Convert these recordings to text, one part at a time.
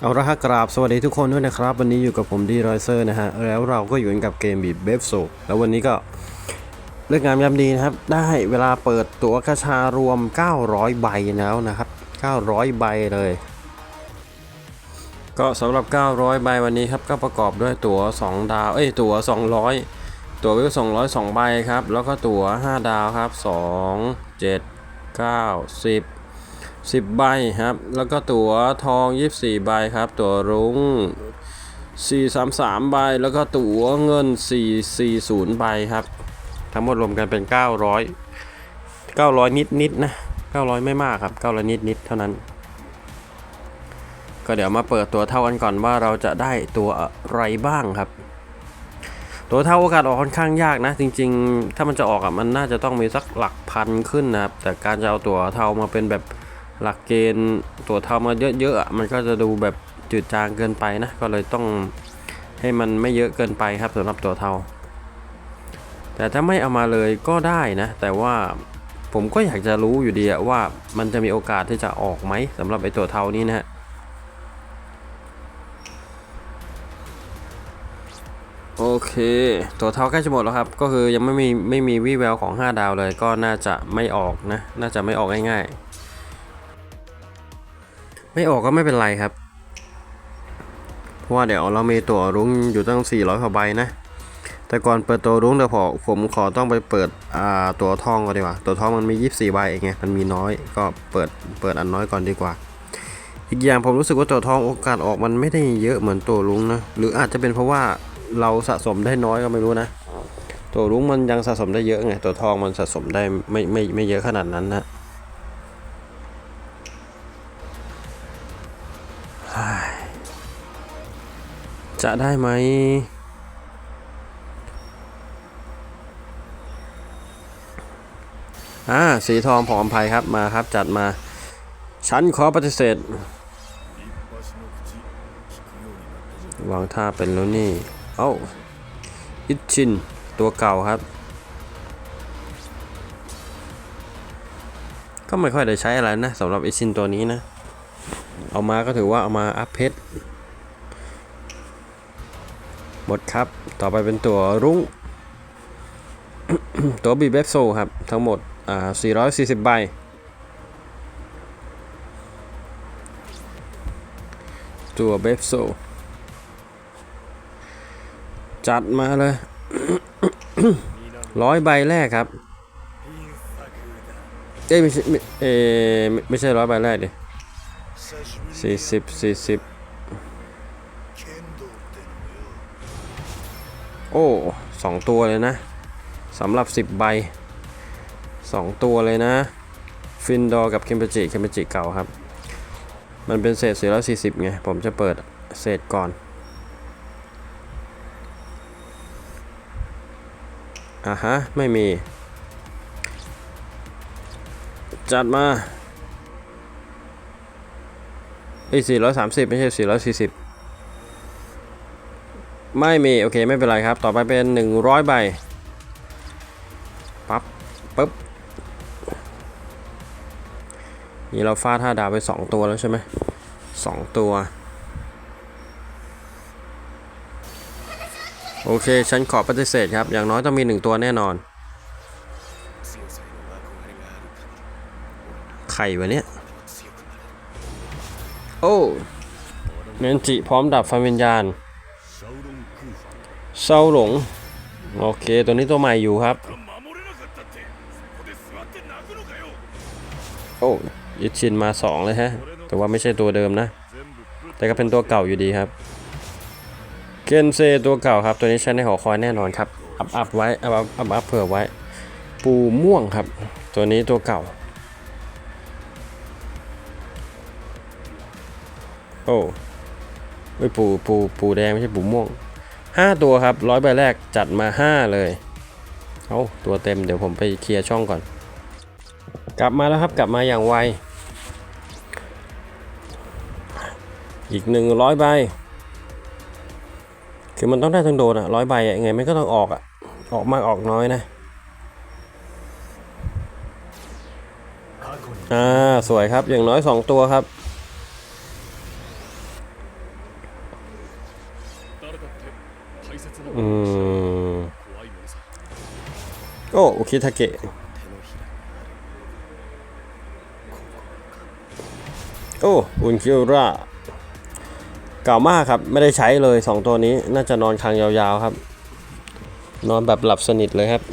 เอาละฮะกราบสวัสดีทุกคนด้วยนะครับ วันนี้อยู่กับผมดีรอยเซอร์นะฮะ แล้วเราก็อยู่กันกับเกมบีเบฟโซแล้ววันนี้ก็เลือกงามยามดีนะครับ ได้เวลาเปิดตั๋วกระชารวม 900 ใบแล้วนะครับ 900 ใบเลย ก็สำหรับ 900 ใบวันนี้ครับ ก็ประกอบด้วยตั๋ว 2 ดาว เอ้ย ตั๋ว 200 ตั๋ววิว200 2 ใบครับ แล้วก็ตั๋ว 5 ดาวครับ 2 7 9 10 10 ใบครับ แล้วก็ตั๋วทอง 24 ใบครับ ตั๋วรุ้ง 433 ใบ แล้วก็ตั๋วเงิน 440 ใบครับ ทั้งหมดรวมกันเป็น 900 900 นิดนิดนะ 900 ไม่มากครับ 900 นิดนิดเท่านั้น ก็เดี๋ยวมาเปิดตัวเท่ากันก่อนว่าเราจะได้ตัวอะไรบ้างครับ ตัวเท่าโอกาสออกค่อนข้างยากนะ จริง ๆ ถ้ามันจะออกอะมันน่าจะต้องมีสักหลักพันขึ้นนะครับ แต่การจะเอาตัวเท่ามาเป็นแบบ หลักเกณฑ์ตัวเท่ามาเยอะๆมันก็จะดูแบบจืดจางเกินไปนะ ก็เลยต้องให้มันไม่เยอะเกินไปครับสำหรับตัวเท่าแต่ถ้าไม่เอามาเลยก็ได้นะ แต่ว่าผมก็อยากจะรู้อยู่ดีว่ามันจะมีโอกาสที่จะออกไหมสำหรับไอตัวเท่านี้นะฮะโอเค ตัวเทาใกล้จะหมดแล้วครับ ก็คือยังไม่มีไม่มีวี่แววของ 5 ดาวเลย ก็น่าจะไม่ออกนะ น่าจะไม่ออกง่ายๆ ไม่ออกก็ไม่เป็นไรครับ เพราะว่าเดี๋ยวเรามีตัวรุ้งอยู่ตั้ง 400กว่าใบนะ แต่ก่อนเปิดตัวรุ้งเดี๋ยวผมขอต้องไปเปิดตัวทองก่อนดีกว่า ตัวทองมันมี 24 ใบเองไง มันมีน้อย ก็เปิดเปิดอันน้อยก่อนดีกว่า อีกอย่างผมรู้สึกว่าตัวทองโอกาสออกมันไม่ได้เยอะเหมือนตัวรุ้งนะ หรืออาจจะเป็นเพราะว่าเราสะสมได้น้อยก็ไม่รู้นะ ตัวรุ้งมันยังสะสมได้เยอะไง ตัวทองมันสะสมได้ไม่ไม่ไม่เยอะขนาดนั้นนะ จะได้ไหมอ่าสีทองผอมภัยครับมาครับจัดมา ฉันขอปฏิเสธวางท่าเป็นแล้วนี่ เอ้า อิชิน ตัวเก่าครับ ก็ไม่ค่อยได้ใช้อะไรนะสำหรับอิชินตัวนี้นะ เอามาก็ถือว่าเอามาอัพเพชร หมดครับ ต่อไปเป็นตัวรุ้ง ตัวบีเบฟโซครับ ทั้งหมด อ่า 440 ใบ ตัวเบฟโซ จัดมาเลยร้อยใบแรกครับ เอ้ยไม่ใช่ไม่เอไม่ไม่ใช่ร้อยใบแรกดิสี่สิบสี่สิบ โอ้สองตัวเลยนะสำหรับสิบใบสองตัวเลยนะ ฟินดอร์กับเคมเปจิเคมเปจิเก่าครับ มันเป็นเศษ 440 ไง ผมจะเปิดเศษก่อน อ่าฮะ ไม่มี จัดมาไอ้สี่ร้อยสามสิบไม่ใช่สี่ร้อยสี่สิบ ไม่มีโอเคไม่เป็นไรครับ ต่อไปเป็นหนึ่งร้อยใบปั๊บปึ๊บนี่เราฟาดห้าดาวไปสองตัวแล้วใช่ไหมสองตัว โอเค ฉันขอปฏิเสธครับ อย่างน้อยต้องมีหนึ่งตัวแน่นอน ไข่วะเนี่ย โอ้ เนนจิพร้อมดับไฟวิญญาณ เศร้าหลง โอเค ตัวนี้ตัวใหม่อยู่ครับ โอ้ยิชินมาสองเลยฮะ แต่ว่าไม่ใช่ตัวเดิมนะ แต่ก็เป็นตัวเก่าอยู่ดีครับเคนเซตัวเก่าครับ ตัวนี้ใช้ในหอคอยแน่นอนครับ อัพอัพไว้ อัพอัพอัพอัพเผื่อไว้ ปูม่วงครับ ตัวนี้ตัวเก่า โอ้ไม่ปูปูปูแดงไม่ใช่ปูม่วง ห้าตัวครับร้อยใบแรกจัดมาห้าเลย เอาตัวเต็มเดี๋ยวผมไปเคลียร์ช่องก่อน กลับมาแล้วครับกลับมาอย่างไว อีกหนึ่งร้อยใบ คือมันต้องได้ทั้งโดนอะร้อยใบยังไงมันก็ต้องออกอะออกมากออกน้อยนะอ่าสวยครับอย่างน้อยสองตัวครับ 誰だって大切な อื ものを失う ม 怖いものさ โอ้โอเคทาเกะ 手のひらにある โอ้อุนคิวราเก่ามากครับ ไม่ได้ใช้เลยสองตัวนี้ น่าจะนอนค้างยาวๆครับ นอนแบบหลับสนิทเลยครับ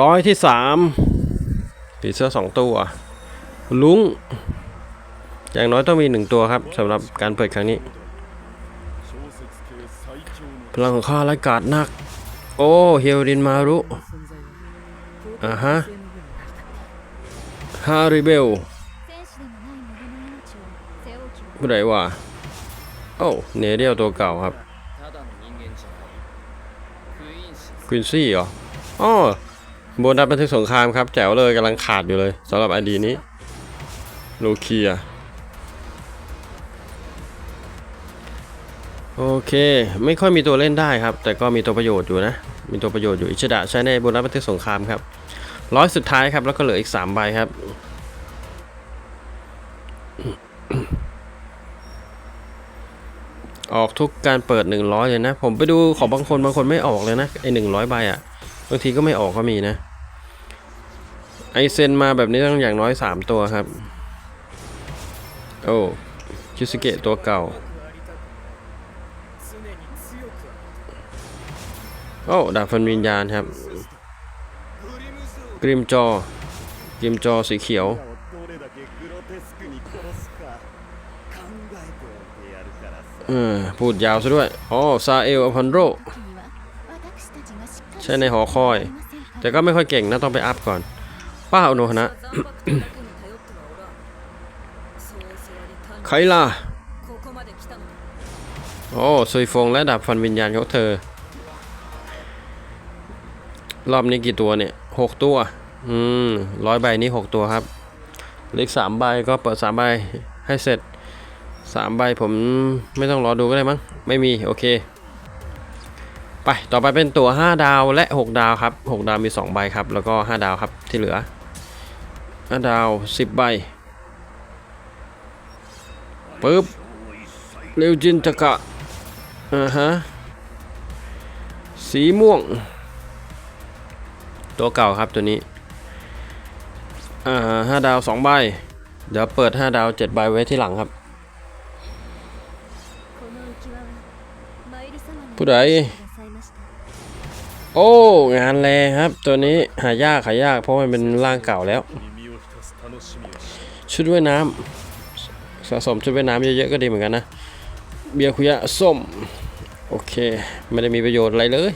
ร้อยที่สามผีเสื้อสองตัว ลุง อย่างน้อยต้องมีหนึ่งตัวครับสำหรับการเปิดครั้งนี้ พลังของข้าไร้กาดนัก โอ้เฮลรินมารุอ่าฮะฮาริเบลผู้ใดว่าโอ้เนเดียวตัวเก่าครับควินซี่เหรออ๋อโบนัสบันทึกสงครามครับ แจ๋วเลยกำลังขาดอยู่เลยสำหรับไอดีนี้ลูเคีย โอเค ไม่ค่อยมีตัวเล่นได้ครับ แต่ก็มีตัวประโยชน์อยู่นะ มีตัวประโยชน์อยู่อิชดะใช้ในบนัสบันทึกสงครามครับร้อยสุดท้ายครับ แล้วก็เหลืออีก 3 ใบครับ ออกทุกการเปิด 100 เลยนะ ผมไปดูของบางคนบางคนไม่ออกเลยนะไอ้100ใบอะบางทีก็ไม่ออกก็มีนะ ไอเซนมาแบบนี้ต้องอย่างน้อย 3 ตัวครับ โอ้คิสเกะตัวเก่า โอ้ดาบฟันวิญญาณครับกริมจอกริมจอสีเขียวเออพูดยาวซะด้วยอ๋อซาเอลอพันโรใช่ในหอคอย แต่ก็ไม่ค่อยเก่งนะ ต้องไปอัพก่อน ป้าอโนฮนะใครล่ะโอ้ซุยฟงและดาบฟันวิญญาณของเธอ รอบนี้กี่ตัวเนี่ยหกตัว อืมร้อยใบนี้หกตัวครับเหล็กสามใบก็เปิดสามใบให้เสร็จสามใบผมไม่ต้องรอดูก็ได้มั้ง ไม่มี โอเค ไปต่อไปเป็นตัว 5 ดาวและ 6 ดาวครับ 6 ดาวมี 2 ใบครับ แล้วก็ 5 ดาวครับที่เหลือ 5 ดาว 10 ใบปึ๊บเรวจินตะกะอ่าฮะสีม่วง ตัวเก่าครับตัวนี้ห้าดาวสองใบ เดี๋ยวเปิดห้าดาวเจ็ดใบไว้ที่หลังครับ ผู้ใด โอ้ งานแรงครับ ตัวนี้หายากหายาก เพราะมันเป็นร่างเก่าแล้ว ชุดว่ายน้ำสะสมชุดว่ายน้ำเยอะๆก็ดีเหมือนกันนะ เบียร์คุยะส้ม โอเค ไม่ได้มีประโยชน์อะไรเลย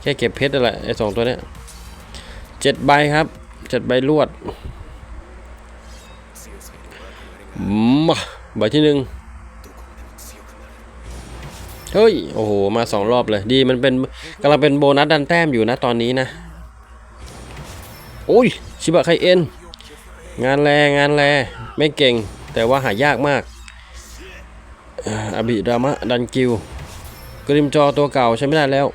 แค่เก็บเพชรอะไรไอ้สองตัวเนี้ย เจ็ดใบครับเจ็ดใบลวดมาใบที่หนึ่งเฮ้ย โอ้โห มาสองรอบเลย ดี มันเป็นกำลังเป็นโบนัสดันแต้มอยู่นะตอนนี้นะ โอ้ย ชิบะไคเอ็น งานแรงงานแรไม่เก่ง แต่ว่าหายากมากอาอบิดามะ ดันกิวกริมจอตัวเก่าใช้ไม่ได้แล้ว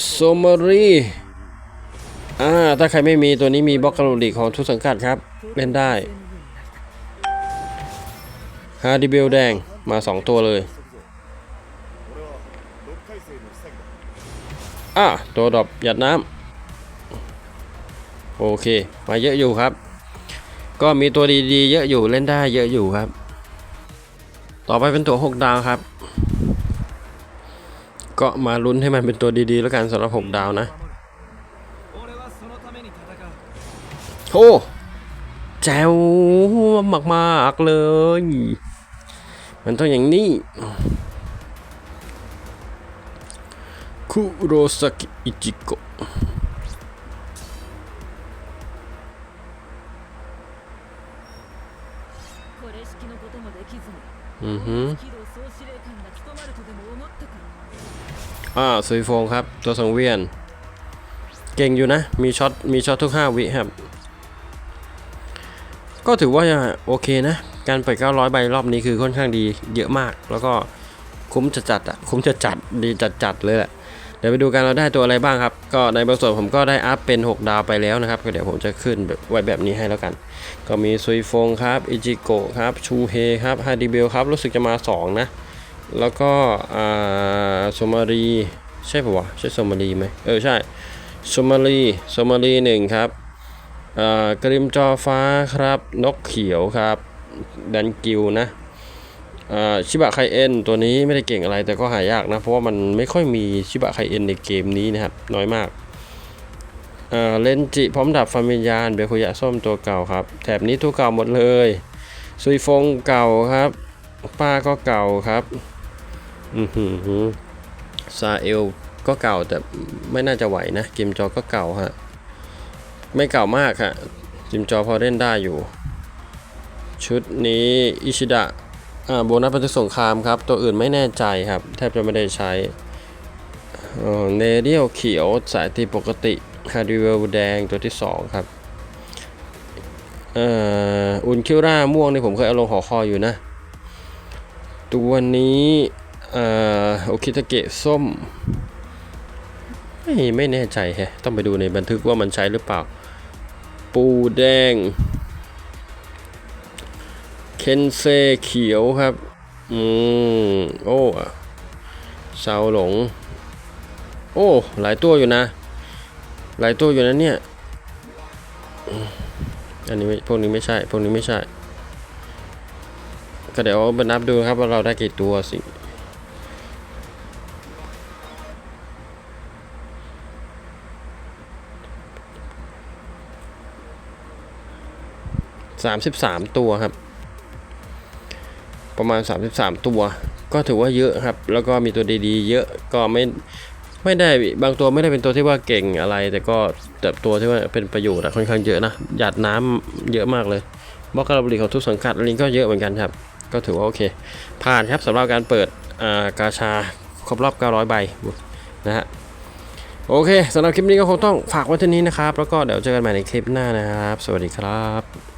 โซมารีอ่าถ้าใครไม่มีตัวนี้มีบล็อกคาร์ลีของทุกสังกัดครับ เล่นได้ฮาร์ดิเบลแดงมา 2 ตัวเลยอะตัวดอบหยัดน้ำโอเค มาเยอะอยู่ครับ ก็มีตัวดีๆ เยอะอยู่เล่นได้เยอะอยู่ครับ ต่อไปเป็นตัว 6 ดาวครับ ก็มาลุ้นให้มันเป็นตัวดีๆ แล้วกันสำหรับหกดาวนะ โอ้แจวมากๆเลย มันต้องอย่างนี้คุโรซากิอิจิโกอือฮึ อ่าซุยโฟงครับ ตัวสังเวียน เก่งอยู่นะ มีช็อต มีช็อตทุก 5 วิครับ ก็ถือว่าโอเคนะ การเปิด 900 ใบรอบนี้คือค่อนข้างดีเยอะมาก แล้วก็คุ้มจะจัดอะ คุ้มจะจัด ดีจัดจัดเลยแหละ เดี๋ยวไปดูกันเราได้ตัวอะไรบ้างครับ ก็ในบางส่วนผมก็ได้อัพเป็น 6 ดาวไปแล้วนะครับ ก็เดี๋ยวผมจะขึ้นแบบไว้แบบนี้ให้แล้วกัน ก็มีซุยฟงครับ อิจิโกะครับ ชูเฮครับ ฮาดิเบลครับ รู้สึกจะมา 2 นะ แล้วก็อ่าโซมารีใช่ปะวะใช่โซมารีไหมเออใช่โซมารีโซมารีหนึ่งครับกริมจอฟ้าครับ นกเขียวครับดันกิวนะชิบะไคเอ็นตัวนี้ไม่ได้เก่งอะไรแต่ก็หายากนะ เพราะว่ามันไม่ค่อยมีชิบะไคเอ็นในเกมนี้นะครับ น้อยมากเลนจิพร้อมดับฟามิยานเบคุยะส้มตัวเก่าครับ แถบนี้ตัวเก่าหมดเลยซุยฟงเก่าครับ ป้าก็เก่าครับ อือหือซาเอลก็เก่าแต่ไม่น่าจะไหวนะเกมจอก็เก่าฮะ ไม่เก่ามากฮะเกมจอพอเล่นได้อยู่ ชุดนี้อิชิดะอ่าโบนัสบันทึกสงครามครับ ตัวอื่นไม่แน่ใจครับ แทบจะไม่ได้ใช้เนเรียลเขียวสายตีปกติฮาร์ดิเวลแดงตัวที่ 2 ครับอุนคิวราม่วงนี่ผมเคยเอาลงหอคออยู่นะ ตัวนี้ โอคิตาเกะส้ม ไม่ไม่แน่ใจแฮะ ต้องไปดูในบันทึกว่ามันใช้หรือเปล่า ปูแดง เคนเซเขียวครับ อืม โอ้เสาหลง โอ้ หลายตัวอยู่นะ หลายตัวอยู่นะเนี่ย อันนี้พวกนี้ไม่ใช่ พวกนี้ไม่ใช่ ก็เดี๋ยวไปนับดูครับว่าเราได้กี่ตัวสิ สามสิบสามตัวครับ ประมาณ 33 ตัว ก็ถือว่าเยอะครับ แล้วก็มีตัวดีๆ เยอะก็ไม่ไม่ได้บางตัวไม่ได้เป็นตัวที่ว่าเก่งอะไร แต่ก็แต่ตัวที่ว่าเป็นประโยชน์ค่อนข้างเยอะนะหยาดน้ำเยอะมากเลยบล็อกกระบริของทุกสังกัดลิงก็เยอะเหมือนกันครับ ก็ถือว่าโอเค ผ่านครับสำหรับการเปิดากาชาครบรอบ 900 ใบนะฮะโอเคสำหรับคลิปนี้ก็คงต้องฝากไว้เท่านี้นะครับ แล้วก็เดี๋ยวเจอกันใหม่ในคลิปหน้านะครับ สวัสดีครับ